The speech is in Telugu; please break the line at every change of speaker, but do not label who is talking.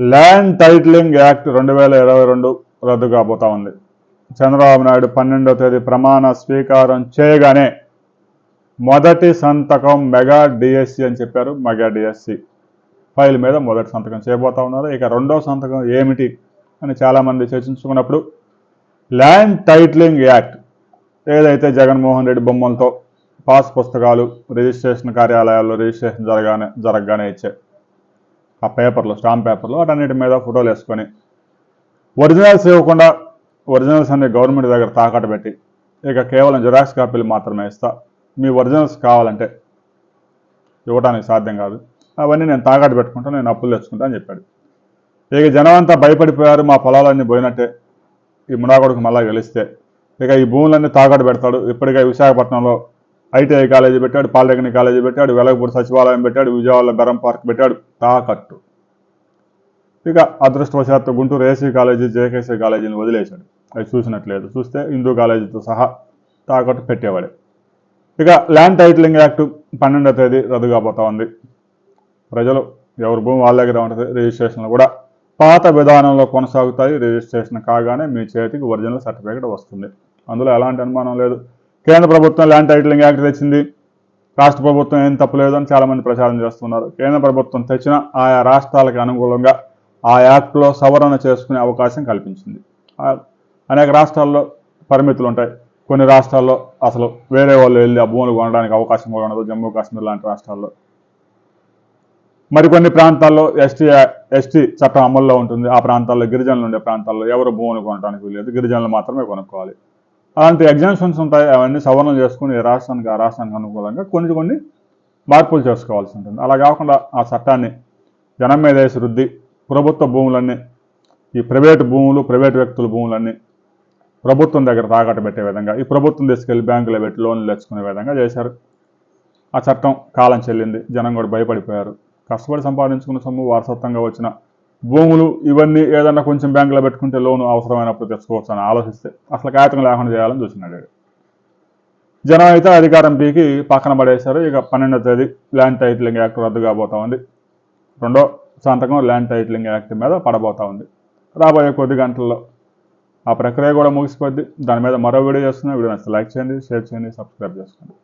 ల్యాండ్ టైటిలింగ్ యాక్ట్ రెండు వేల ఇరవై రెండు రద్దు కాబోతా ఉంది. చంద్రబాబు నాయుడు పన్నెండవ తేదీ ప్రమాణ స్వీకారం చేయగానే మొదటి సంతకం మెగా డిఎస్సి అని చెప్పారు మెగా డిఎస్సి. ఫైల్ మీద మొదటి సంతకం చేయబోతా ఉన్నారు. ఇక రెండో సంతకం ఏమిటి అని చాలామంది చర్చించుకున్నప్పుడు ల్యాండ్ టైటిలింగ్ యాక్ట్ ఏదైతే జగన్మోహన్ రెడ్డి బొమ్మలతో పాస్ పుస్తకాలు రిజిస్ట్రేషన్ కార్యాలయాల్లో రిజిస్ట్రేషన్ జరగానే జరగగానే ఇచ్చాయి ఆ పేపర్లో స్టాంప్ పేపర్లు వాటన్నిటి మీద ఫోటోలు వేసుకొని ఒరిజినల్స్ ఇవ్వకుండా ఒరిజినల్స్ అన్ని గవర్నమెంట్ దగ్గర తాకట్టు పెట్టి ఇక కేవలం జిరాక్స్ కాపీలు మాత్రమే ఇస్తా. మీ ఒరిజినల్స్ కావాలంటే ఇవ్వడానికి సాధ్యం కాదు. అవన్నీ నేను తాకట్టు పెట్టుకుంటా నేను అప్పులు తెచ్చుకుంటా అని చెప్పాడు. ఇక జనం అంతా భయపడిపోయారు మా పొలాలన్నీ పోయినట్టే. ఈ మునాగొడుకు మళ్ళా గెలిస్తే ఇక ఈ భూములన్నీ తాకట్టు పెడతాడు. ఇప్పటికే విశాఖపట్నంలో ఐటీఐ కాలేజీ పెట్టాడు పాలిటెక్నిక్ కాలేజీ పెట్టాడు వెలగపూడి సచివాలయం పెట్టాడు విజయవాడలో బెరం పార్క్ పెట్టాడు తాకట్టు. ఇక అదృష్టవశాత్తు గుంటూరు ఏసీ కాలేజీ జేకేసీ కాలేజీని వదిలేశాడు. అది చూసినట్లేదు. చూస్తే హిందూ కాలేజీతో సహా తాకట్టు పెట్టేవాడే. ఇక ల్యాండ్ టైటిలింగ్ యాక్ట్ పన్నెండో తేదీ రద్దు కాబోతా ఉంది. ప్రజలు ఎవరి భూమి వాళ్ళ దగ్గర ఉంటుంది రిజిస్ట్రేషన్లు కూడా పాత విధానంలో కొనసాగుతాయి. రిజిస్ట్రేషన్ కాగానే మీ చేతికి ఒరిజినల్ సర్టిఫికేట్ వస్తుంది. అందులో ఎలాంటి అనుమానం లేదు. కేంద్ర ప్రభుత్వం ల్యాండ్ టైటిలింగ్ యాక్ట్ తెచ్చింది. రాష్ట్ర ప్రభుత్వం ఏం తప్పలేదు అని చాలామంది ప్రచారం చేస్తున్నారు. కేంద్ర ప్రభుత్వం తెచ్చిన ఆయా రాష్ట్రాలకు అనుకూలంగా ఆ యాక్ట్లో సవరణ చేసుకునే అవకాశం కల్పించింది. అనేక రాష్ట్రాల్లో పరిమితులు ఉంటాయి. కొన్ని రాష్ట్రాల్లో అసలు వేరే వాళ్ళు వెళ్ళి ఆ భూములు కొనడానికి అవకాశం కూడా ఉండదు. జమ్మూ కాశ్మీర్ లాంటి రాష్ట్రాల్లో. మరికొన్ని ప్రాంతాల్లో ఎస్టీ ఎస్టీ చట్టం అమల్లో ఉంటుంది. ఆ ప్రాంతాల్లో గిరిజనులు ఉండే ప్రాంతాల్లో ఎవరు భూములు కొనడానికి వీలేదు గిరిజనులు మాత్రమే కొనుక్కోవాలి. అలాంటి ఎగ్జామ్షన్స్ ఉంటాయి అవన్నీ సవరణ చేసుకుని రాష్ట్రానికి ఆ రాష్ట్రానికి అనుకూలంగా కొన్ని కొన్ని మార్పులు చేసుకోవాల్సి ఉంటుంది. అలా కాకుండా ఆ చట్టాన్ని జనం మీద వేసి రుద్ది ప్రభుత్వ భూములన్నీ ఈ ప్రైవేటు భూములు ప్రైవేటు వ్యక్తుల భూములన్నీ ప్రభుత్వం దగ్గర తాకట్టు పెట్టే విధంగా ఈ ప్రభుత్వం తీసుకెళ్ళి బ్యాంకులో పెట్టి లోన్లు తెచ్చుకునే విధంగా చేశారు. ఆ చట్టం కాలం చెల్లింది జనం కూడా భయపడిపోయారు. కష్టపడి సంపాదించుకున్న సొమ్ము వారసత్వంగా వచ్చిన భూములు ఇవన్నీ ఏదన్నా కొంచెం బ్యాంకులో పెట్టుకుంటే లోను అవసరమైనప్పుడు తెచ్చుకోవచ్చు అని ఆలోచిస్తే అసలు కాగితం లేకుండా చేయాలని చూసినాడు జనం అయితే అధికారం పీకి పక్కన పడేశారు. ఇక పన్నెండో తేదీ ల్యాండ్ టైటిలింగ్ యాక్ట్ రద్దు కాబోతా ఉంది. రెండో సంతకం ల్యాండ్ టైటిలింగ్ యాక్ట్ మీద పడబోతా ఉంది. రాబోయే కొద్ది గంటల్లో ఆ ప్రక్రియ కూడా ముగిసిపోద్ది. దాని మీద మరో వీడియో చేస్తున్నా వీడియో నచ్చితే లైక్ చేయండి షేర్ చేయండి సబ్స్క్రైబ్ చేసుకోండి.